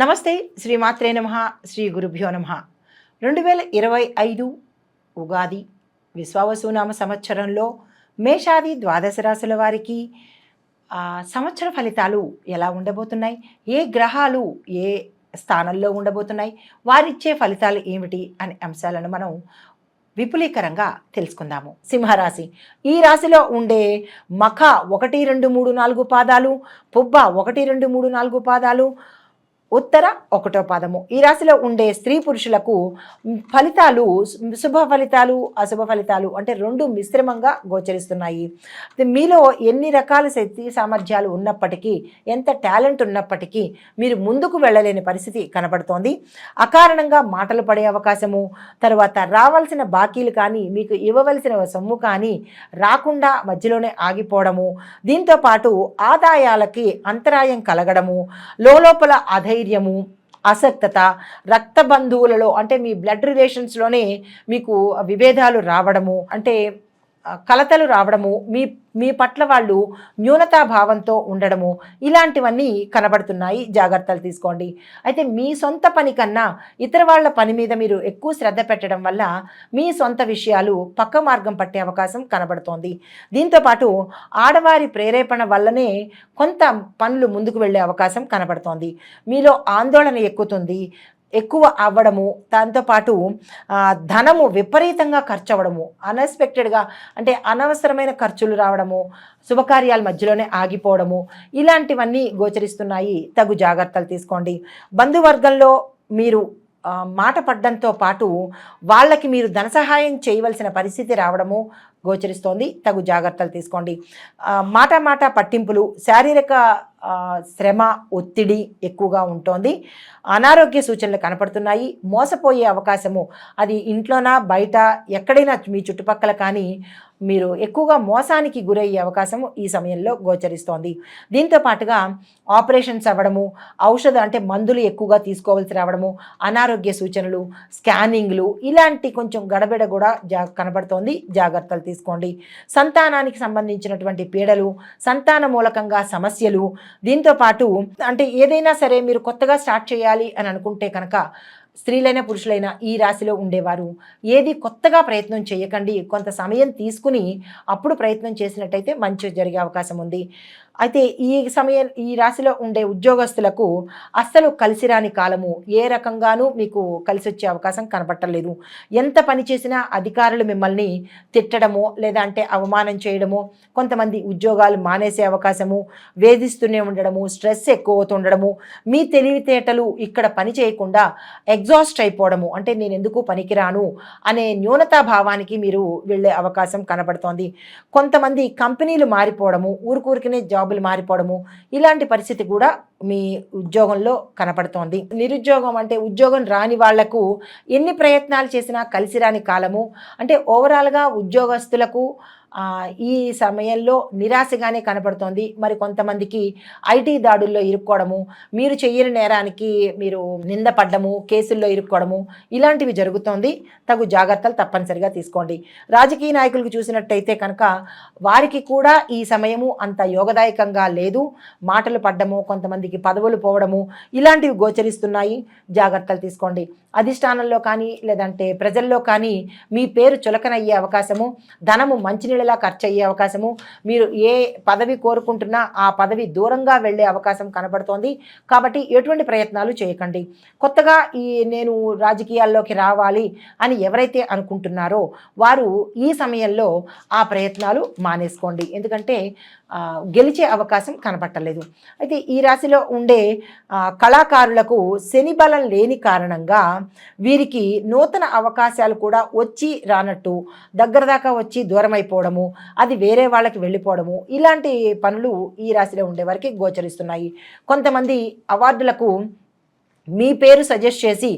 నమస్తే శ్రీ మాత్రే నమ శ్రీ గురుభ్యో నమ. రెండు వేల ఇరవై ఐదు ఉగాది విశ్వావసునామ సంవత్సరంలో మేషాది ద్వాదశ రాశుల వారికి సంవత్సర ఫలితాలు ఎలా ఉండబోతున్నాయి? ఏ గ్రహాలు ఏ స్థానంలో ఉండబోతున్నాయి? వారిచ్చే ఫలితాలు ఏమిటి అనే అంశాలను మనం విపులీకరంగా తెలుసుకుందాము. సింహరాశి ఈ రాశిలో ఉండే మఖ ఒకటి రెండు మూడు నాలుగు పాదాలు పుబ్బ ఒకటి రెండు మూడు నాలుగు పాదాలు ఉత్తర ఒకటో పాదము. ఈ రాశిలో ఉండే స్త్రీ పురుషులకు ఫలితాలు శుభ ఫలితాలు అశుభ ఫలితాలు అంటే రెండు మిశ్రమంగా గోచరిస్తున్నాయి. మీలో ఎన్ని రకాల శక్తి సామర్థ్యాలు ఉన్నప్పటికీ ఎంత టాలెంట్ ఉన్నప్పటికీ మీరు ముందుకు వెళ్ళలేని పరిస్థితి కనబడుతోంది. అకారణంగా మాటలు పడే అవకాశము తర్వాత రావాల్సిన బాకీలు కానీ మీకు ఇవ్వవలసిన సొమ్ము కానీ రాకుండా మధ్యలోనే ఆగిపోవడము దీంతో పాటు ఆదాయాలకి అంతరాయం కలగడము లోపల అధైర్యము అసక్తత రక్త బంధువులలో అంటే మీ బ్లడ్ రిలేషన్స్లోనే మీకు విభేదాలు రావడము అంటే కలతలు రావడము మీ మీ పట్ల వాళ్ళు న్యూనతాభావంతో ఉండడము ఇలాంటివన్నీ కనబడుతున్నాయి. జాగ్రత్తలు తీసుకోండి. అయితే మీ సొంత పని కన్నా ఇతర వాళ్ళ పని మీద మీరు ఎక్కువ శ్రద్ధ పెట్టడం వల్ల మీ సొంత విషయాలు పక్క మార్గం పట్టే అవకాశం కనబడుతోంది. దీంతోపాటు ఆడవారి ప్రేరేపణ వల్లనే కొంత పనులు ముందుకు వెళ్ళే అవకాశం కనబడుతోంది. మీలో ఆందోళన ఎక్కుతుంది. ఎక్కువ అవ్వడము దాంతోపాటు ధనము విపరీతంగా ఖర్చు అవ్వడము అన్ఎక్స్పెక్టెడ్గా అంటే అనవసరమైన ఖర్చులు రావడము శుభకార్యాల మధ్యలోనే ఆగిపోవడము ఇలాంటివన్నీ గోచరిస్తున్నాయి. తగు జాగ్రత్తలు తీసుకోండి. బంధువర్గంలో మీరు మాట పడ్డంతో పాటు వాళ్ళకి మీరు ధన సహాయం చేయవలసిన పరిస్థితి రావడము గోచరిస్తోంది. తగు జాగ్రత్తలు తీసుకోండి. మాట మాట పట్టింపులు శారీరక శ్రమ ఒత్తిడి ఎక్కువగా ఉంటోంది. అనారోగ్య సూచనలు కనపడుతున్నాయి. మోసపోయే అవకాశము. అది ఇంట్లోనా బయట ఎక్కడైనా మీ చుట్టుపక్కల కానీ మీరు ఎక్కువగా మోసానికి గురయ్యే అవకాశము ఈ సమయంలో గోచరిస్తోంది. దీంతో పాటుగా ఆపరేషన్స్ అవ్వడము ఔషధ అంటే మందులు ఎక్కువగా తీసుకోవాల్సి రావడము అనారోగ్య సూచనలు స్కానింగ్లు ఇలాంటి కొంచెం గడబిడ కూడా జా కనబడుతోంది. జాగ్రత్తలు తీసుకోండి. సంతానానికి సంబంధించినటువంటి పీడలు సంతాన మూలకంగా సమస్యలు దీంతో పాటు అంటే ఏదైనా సరే మీరు కొత్తగా స్టార్ట్ చేయాలి అని అనుకుంటే కనుక స్త్రీలైన పురుషులైన ఈ రాశిలో ఉండేవారు. ఏది కొత్తగా ప్రయత్నం చేయకండి. కొంత సమయం తీసుకుని అప్పుడు ప్రయత్నం చేసినట్టయితే మంచి జరిగే అవకాశం ఉంది. అయితే ఈ సమయం ఈ రాశిలో ఉండే ఉద్యోగస్తులకు అస్సలు కలిసిరాని కాలము. ఏ రకంగానూ మీకు కలిసి వచ్చే అవకాశం కనబట్టలేదు. ఎంత పని చేసినా అధికారులు మిమ్మల్ని తిట్టడమో లేదా అంటే అవమానం చేయడమో కొంతమంది ఉద్యోగాలు మానేసే అవకాశము వేధిస్తూనే ఉండడము స్ట్రెస్ ఎక్కువ అవుతుండడము మీ తెలివితేటలు ఇక్కడ పని చేయకుండా ఎగ్జాస్ట్ అయిపోవడము అంటే నేను ఎందుకు పనికిరాను అనే న్యూనతా భావానికి మీరు వెళ్ళే అవకాశం కనబడుతోంది. కొంతమంది కంపెనీలు మారిపోవడము ఊరికూరికనే జాబులు మారిపోవడము ఇలాంటి పరిస్థితి కూడా మీ ఉద్యోగంలో కనపడుతోంది. నిరుద్యోగం అంటే ఉద్యోగం రాని వాళ్ళకు ఎన్ని ప్రయత్నాలు చేసినా కలిసి రాని కాలము. అంటే ఓవరాల్గా ఉద్యోగస్తులకు ఈ సమయంలో నిరాశగానే కనపడుతోంది. మరి కొంతమందికి ఐటీ దాడుల్లో ఇరుక్కోవడము మీరు చెయ్యని నేరానికి మీరు నిందపడ్డము కేసుల్లో ఇరుక్కోవడము ఇలాంటివి జరుగుతోంది. తగు జాగ్రత్తలు తప్పనిసరిగా తీసుకోండి. రాజకీయ నాయకులకు చూసినట్టయితే కనుక వారికి కూడా ఈ సమయము అంత యోగదాయకంగా లేదు. మాటలు పడ్డము కొంతమందికి పదవులు పోవడము ఇలాంటివి గోచరిస్తున్నాయి. జాగ్రత్తలు తీసుకోండి. అధిష్టానంలో కానీ లేదంటే ప్రజల్లో కానీ మీ పేరు చులకనయ్యే అవకాశము ధనము మంచినీళ్ళలా ఖర్చు అయ్యే అవకాశము మీరు ఏ పదవి కోరుకుంటున్నా ఆ పదవి దూరంగా వెళ్ళే అవకాశం కనబడుతోంది. కాబట్టి ఎటువంటి ప్రయత్నాలు చేయకండి. కొత్తగా ఈ నేను రాజకీయాల్లోకి రావాలి అని ఎవరైతే అనుకుంటున్నారో వారు ఈ సమయంలో ఆ ప్రయత్నాలు మానేసుకోండి. ఎందుకంటే గెలిచే అవకాశం కనపట్టలేదు. అయితే ఈ రాశిలో ఉండే కళాకారులకు శని బలం లేని కారణంగా వీరికి నూతన అవకాశాలు కూడా వచ్చి రానట్టు దగ్గర దాకా వచ్చి దూరం అయిపోవడము అది వేరే వాళ్ళకి వెళ్ళిపోవడము ఇలాంటి పనులు ఈ రాశిలో ఉండే వారికి గోచరిస్తున్నాయి. కొంతమంది అవార్డులకు మీ పేరు సజెస్ట్ చేసి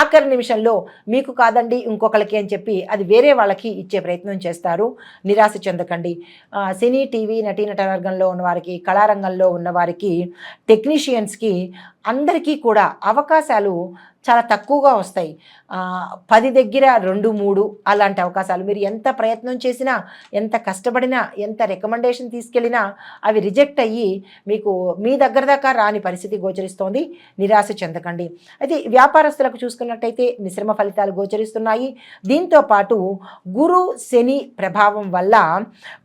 ఆఖరి నిమిషంలో మీకు కాదండి ఇంకొకరికి అని చెప్పి అది వేరే వాళ్ళకి ఇచ్చే ప్రయత్నం చేస్తారు. నిరాశ చెందకండి. సినీ టీవీ నటీనట వర్గంలో ఉన్న వారికి కళారంగంలో ఉన్న వారికి టెక్నీషియన్స్కి అందరికీ కూడా అవకాశాలు చాలా తక్కువగా వస్తాయి. పది దగ్గర రెండు మూడు అలాంటి అవకాశాలు. మీరు ఎంత ప్రయత్నం చేసినా ఎంత కష్టపడినా ఎంత రికమెండేషన్ తీసుకెళ్ళినా అవి రిజెక్ట్ అయ్యి మీకు మీ దగ్గర దాకా రాని పరిస్థితి గోచరిస్తోంది. నిరాశ చెందకండి. అయితే వ్యాపారస్తులకు చూసుకున్నట్టయితే మిశ్రమ ఫలితాలు గోచరిస్తున్నాయి. దీంతో పాటు గురు శని ప్రభావం వల్ల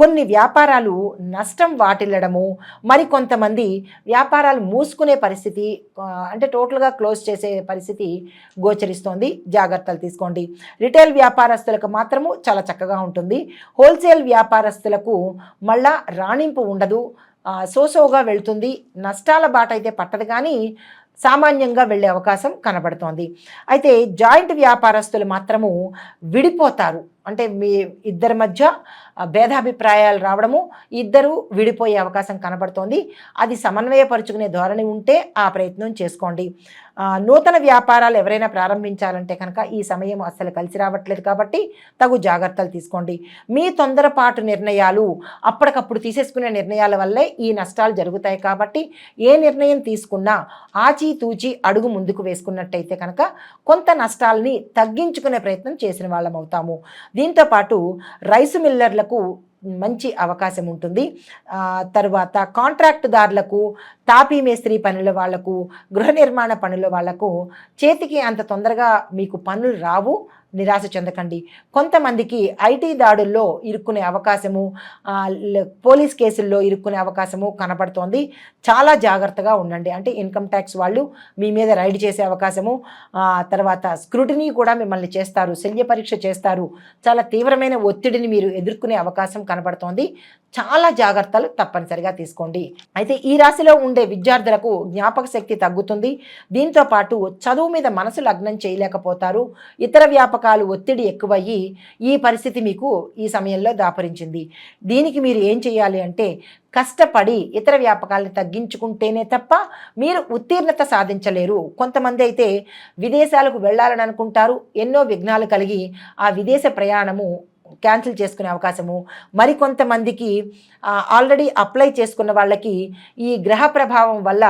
కొన్ని వ్యాపారాలు నష్టం వాటిల్లడము మరికొంతమంది వ్యాపారాలు మూసుకునే పరిస్థితి అంటే టోటల్గా క్లోజ్ చేసే పరిస్థితి గోచరిస్తోంది. జాగ్రత్తలు తీసుకోండి. రిటైల్ వ్యాపారస్తులకు మాత్రము చాలా చక్కగా ఉంటుంది. హోల్సేల్ వ్యాపారస్తులకు మళ్ళా రాణింపు ఉండదు. సోసోగా వెళ్తుంది. నష్టాల బాట అయితే పట్టదు కానీ సామాన్యంగా వెళ్ళే అవకాశం కనబడుతోంది. అయితే జాయింట్ వ్యాపారస్తులు మాత్రము విడిపోతారు. అంటే మీ ఇద్దరి మధ్య భేదాభిప్రాయాలు రావడము ఇద్దరు విడిపోయే అవకాశం కనబడుతోంది. అది సమన్వయపరుచుకునే ధోరణి ఉంటే ఆ ప్రయత్నం చేసుకోండి. నూతన వ్యాపారాలు ఎవరైనా ప్రారంభించాలంటే కనుక ఈ సమయం అస్సలు కలిసి రావట్లేదు కాబట్టి తగు జాగ్రత్తలు తీసుకోండి. మీ తొందరపాటు నిర్ణయాలు అప్పటికప్పుడు తీసేసుకునే నిర్ణయాల వల్లే ఈ నష్టాలు జరుగుతాయి కాబట్టి ఏ నిర్ణయం తీసుకున్నా ఆచితూచి అడుగు ముందుకు వేసుకున్నట్టయితే కనుక కొంత నష్టాలని తగ్గించుకునే ప్రయత్నం చేసిన వాళ్ళం అవుతాము దీంతోపాటు రైస్ మిల్లర్లకు మంచి అవకాశం ఉంటుంది. తర్వాత కాంట్రాక్టుదారులకు తాపీ మేస్త్రి పనుల వాళ్ళకు గృహ నిర్మాణ పనుల వాళ్ళకు చేతికి అంత తొందరగా మీకు పనులు రావు. నిరాశ చెందకండి. కొంతమందికి ఐటీ దాడుల్లో ఇరుక్కునే అవకాశము పోలీస్ కేసుల్లో ఇరుక్కునే అవకాశము కనబడుతోంది. చాలా జాగ్రత్తగా ఉండండి. అంటే ఇన్కమ్ ట్యాక్స్ వాళ్ళు మీ మీద రైడ్ చేసే అవకాశము తర్వాత స్క్రూటినీ కూడా మిమ్మల్ని చేస్తారు. శల్య పరీక్ష చేస్తారు. చాలా తీవ్రమైన ఒత్తిడిని మీరు ఎదుర్కొనే అవకాశం కనబడుతోంది. చాలా జాగ్రత్తలు తప్పనిసరిగా తీసుకోండి. అయితే ఈ రాశిలో ఉండే విద్యార్థులకు జ్ఞాపక శక్తి తగ్గుతుంది. దీంతో పాటు చదువు మీద మనసు లగ్నం చేయలేకపోతారు. ఇతర వ్యాపకాలు ఒత్తిడి ఎక్కువయ్యి ఈ పరిస్థితి మీకు ఈ సమయంలో దాపరించింది. దీనికి మీరు ఏం చేయాలి అంటే కష్టపడి ఇతర వ్యాపకాలను తగ్గించుకుంటేనే తప్ప మీరు ఉత్తీర్ణత సాధించలేరు. కొంతమంది అయితే విదేశాలకు వెళ్ళాలని అనుకుంటారు. ఎన్నో విఘ్నాలు కలిగి ఆ విదేశ ప్రయాణము క్యాన్సిల్ చేసుకునే అవకాశము. మరికొంతమందికి ఆల్రెడీ అప్లై చేసుకున్న వాళ్ళకి ఈ గ్రహ ప్రభావం వల్ల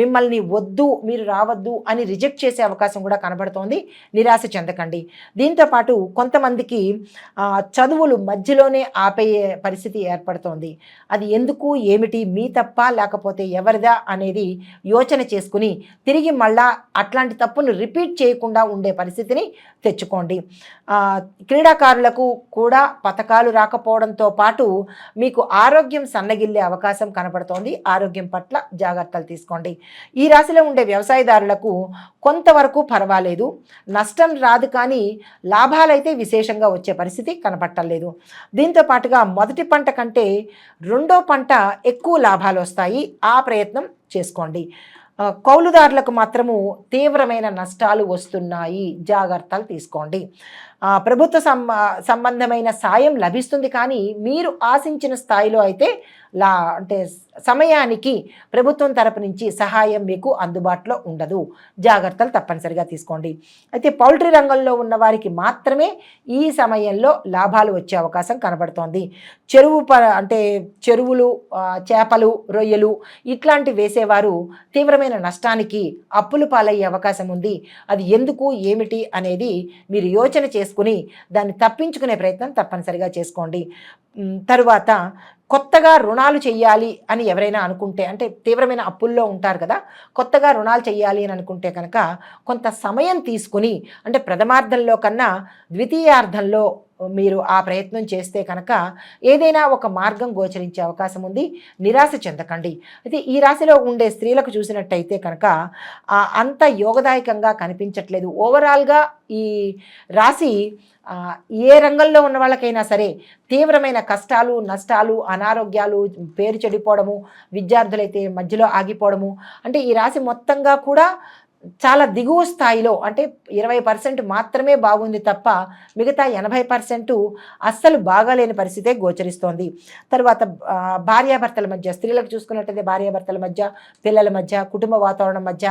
మిమ్మల్ని వద్దు మీరు రావద్దు అని రిజెక్ట్ చేసే అవకాశం కూడా కనబడుతోంది. నిరాశ చెందకండి. దీంతోపాటు కొంతమందికి చదువులు మధ్యలోనే ఆపేయే పరిస్థితి ఏర్పడుతోంది. అది ఎందుకు ఏమిటి మీ తప్ప లేకపోతే ఎవరిదా అనేది యోచన చేసుకుని తిరిగి మళ్ళా అట్లాంటి తప్పును రిపీట్ చేయకుండా ఉండే పరిస్థితిని తెచ్చుకోండి. క్రీడాకారులకు కూడా పథకాలు రాకపోవడంతో పాటు మీకు ఆరోగ్యం సన్నగిల్లే అవకాశం కనపడుతోంది ఆరోగ్యం పట్ల జాగ్రత్తలు తీసుకోండి. ఈ రాశిలో ఉండే వ్యవసాయదారులకు కొంతవరకు పర్వాలేదు. నష్టం రాదు కానీ లాభాలైతే విశేషంగా వచ్చే పరిస్థితి కనపట్టలేదు. దీంతో పాటుగా మొదటి పంట కంటే రెండో పంట ఎక్కువ లాభాలు వస్తాయి. ఆ ప్రయత్నం చేసుకోండి. కౌలుదారులకు మాత్రము తీవ్రమైన నష్టాలు వస్తున్నాయి. జాగ్రత్తలు తీసుకోండి. ప్రభుత్వ సం సంబంధమైన సాయం లభిస్తుంది. కానీ మీరు ఆశించిన స్థాయిలో అయితే లా అంటే సమయానికి ప్రభుత్వం తరపు నుంచి సహాయం మీకు అందుబాటులో ఉండదు. జాగ్రత్తలు తప్పనిసరిగా తీసుకోండి. అయితే పౌల్ట్రీ రంగంలో ఉన్న వారికి మాత్రమే ఈ సమయంలో లాభాలు వచ్చే అవకాశం కనబడుతోంది. చెరువు ప అంటే చెరువులు చేపలు రొయ్యలు ఇట్లాంటి వేసేవారు తీవ్రమైన నష్టానికి అప్పులు పాలయ్యే అవకాశం ఉంది. అది ఎందుకు ఏమిటి అనేది మీరు యోచన చేసుకుని దాన్ని తప్పించుకునే ప్రయత్నం తప్పనిసరిగా చేసుకోండి. తరువాత కొత్తగా రుణాలు చేయాలి అని ఎవరైనా అనుకుంటే అంటే తీవ్రమైన అప్పుల్లో ఉంటారు కదా కొత్తగా రుణాలు చేయాలి అని అనుకుంటే కనుక కొంత సమయం తీసుకుని అంటే ప్రథమార్థంలో కన్నా ద్వితీయార్థంలో మీరు ఆ ప్రయత్నం చేస్తే కనుక ఏదైనా ఒక మార్గం గోచరించే అవకాశం ఉంది. నిరాశ చెందకండి. అయితే ఈ రాశిలో ఉండే స్త్రీలకు చూసినట్టయితే కనుక అంత యోగదాయకంగా కనిపించట్లేదు. ఓవరాల్గా ఈ రాశి ఏ రంగంలో ఉన్న వాళ్ళకైనా సరే తీవ్రమైన కష్టాలు నష్టాలు అనారోగ్యాలు పేరు చెడిపోవడము విద్యార్థులైతే మధ్యలో ఆగిపోవడము అంటే ఈ రాశి మొత్తంగా కూడా చాలా దిగువ స్థాయిలో అంటే ఇరవై పర్సెంట్ మాత్రమే బాగుంది తప్ప మిగతా ఎనభై పర్సెంట్ అస్సలు బాగాలేని పరిస్థితే గోచరిస్తోంది. తర్వాత భార్యాభర్తల మధ్య స్త్రీలకు చూసుకున్నట్టయితే భార్యాభర్తల మధ్య పిల్లల మధ్య కుటుంబ వాతావరణం మధ్య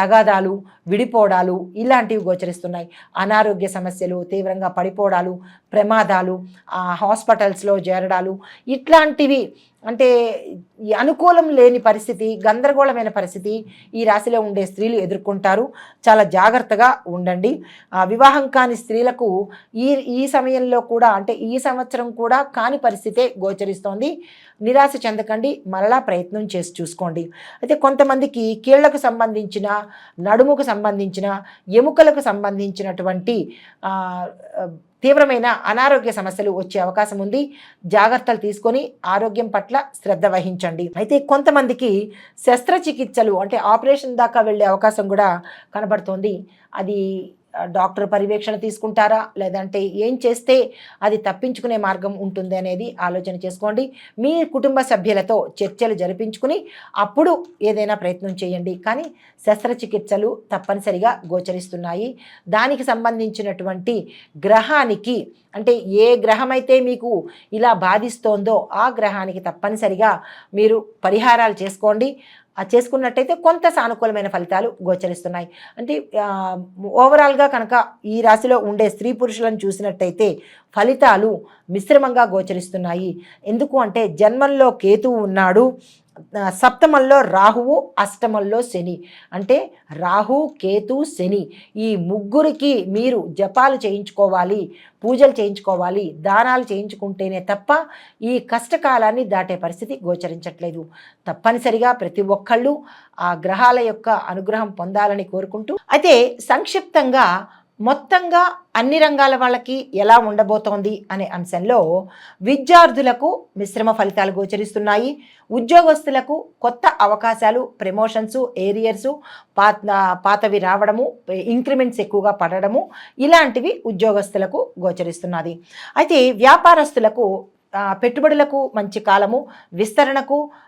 తగాదాలు విడిపోవడాలు ఇలాంటివి గోచరిస్తున్నాయి. అనారోగ్య సమస్యలు తీవ్రంగా పడిపోవడాలు ప్రమాదాలు హాస్పిటల్స్లో చేరడాలు ఇట్లాంటివి అంటే అనుకూలం లేని పరిస్థితి గందరగోళమైన పరిస్థితి ఈ రాశిలో ఉండే స్త్రీలు ఎదుర్కొంటారు. చాలా జాగ్రత్తగా ఉండండి. వివాహం కాని స్త్రీలకు ఈ ఈ సమయంలో కూడా అంటే ఈ సంవత్సరం కూడా కాని పరిస్థితే గోచరిస్తోంది. నిరాశ చెందకండి. మరలా ప్రయత్నం చేసి చూసుకోండి. అయితే కొంతమందికి కీళ్ళకు సంబంధించిన నడుముకు సంబంధించిన ఎముకలకు సంబంధించినటువంటి తీవ్రమైన అనారోగ్య సమస్యలు వచ్చే అవకాశం ఉంది. జాగ్రత్తలు తీసుకొని ఆరోగ్యం పట్ల శ్రద్ధ వహించండి. అయితే కొంతమందికి శస్త్రచికిత్సలు అంటే ఆపరేషన్ దాకా వెళ్ళే అవకాశం కూడా కనబడుతోంది. అది డాక్టర్ పర్యవేక్షణ తీసుకుంటారా? లేదంటే ఏం చేస్తే అది తప్పించుకునే మార్గం ఉంటుంది అనేది ఆలోచన చేసుకోండి. మీ కుటుంబ సభ్యులతో చర్చలు జరిపించుకుని అప్పుడు ఏదైనా ప్రయత్నం చేయండి. కానీ శస్త్రచికిత్సలు తప్పనిసరిగా గోచరిస్తున్నాయి. దానికి సంబంధించినటువంటి గ్రహానికి అంటే ఏ గ్రహం అయితే మీకు ఇలా బాధిస్తోందో ఆ గ్రహానికి తప్పనిసరిగా మీరు పరిహారాలు చేసుకోండి. చేసుకున్నట్టయితే కొంత సానుకూలమైన ఫలితాలు గోచరిస్తున్నాయి. అంటే ఓవరాల్గా కనుక ఈ రాశిలో ఉండే స్త్రీ పురుషులను చూసినట్టయితే ఫలితాలు మిశ్రమంగా గోచరిస్తున్నాయి. ఎందుకు అంటే జన్మంలో కేతువు ఉన్నాడు. సప్తమంలో రాహువు అష్టమంలో శని. అంటే రాహు కేతు శని. ఈ ముగ్గురికి మీరు జపాలు చేయించుకోవాలి పూజలు చేయించుకోవాలి దానాలు చేయించుకుంటేనే తప్ప ఈ కష్టకాలాన్ని దాటే పరిస్థితి గోచరించట్లేదు. తప్పనిసరిగా ప్రతి ఒక్కళ్ళు ఆ గ్రహాల యొక్క అనుగ్రహం పొందాలని కోరుకుంటూ. అయితే సంక్షిప్తంగా మొత్తంగా అన్ని రంగాల వాళ్ళకి ఎలా ఉండబోతోంది అనే అంశంలో విద్యార్థులకు మిశ్రమ ఫలితాలు గోచరిస్తున్నాయి. ఉద్యోగస్తులకు కొత్త అవకాశాలు ప్రమోషన్స్ ఏరియర్స్ పాత పాతవి రావడము ఇంక్రిమెంట్స్ ఎక్కువగా పడడము ఇలాంటివి ఉద్యోగస్తులకు గోచరిస్తున్నది. అయితే వ్యాపారస్తులకు పెట్టుబడులకు మంచి కాలము విస్తరణకు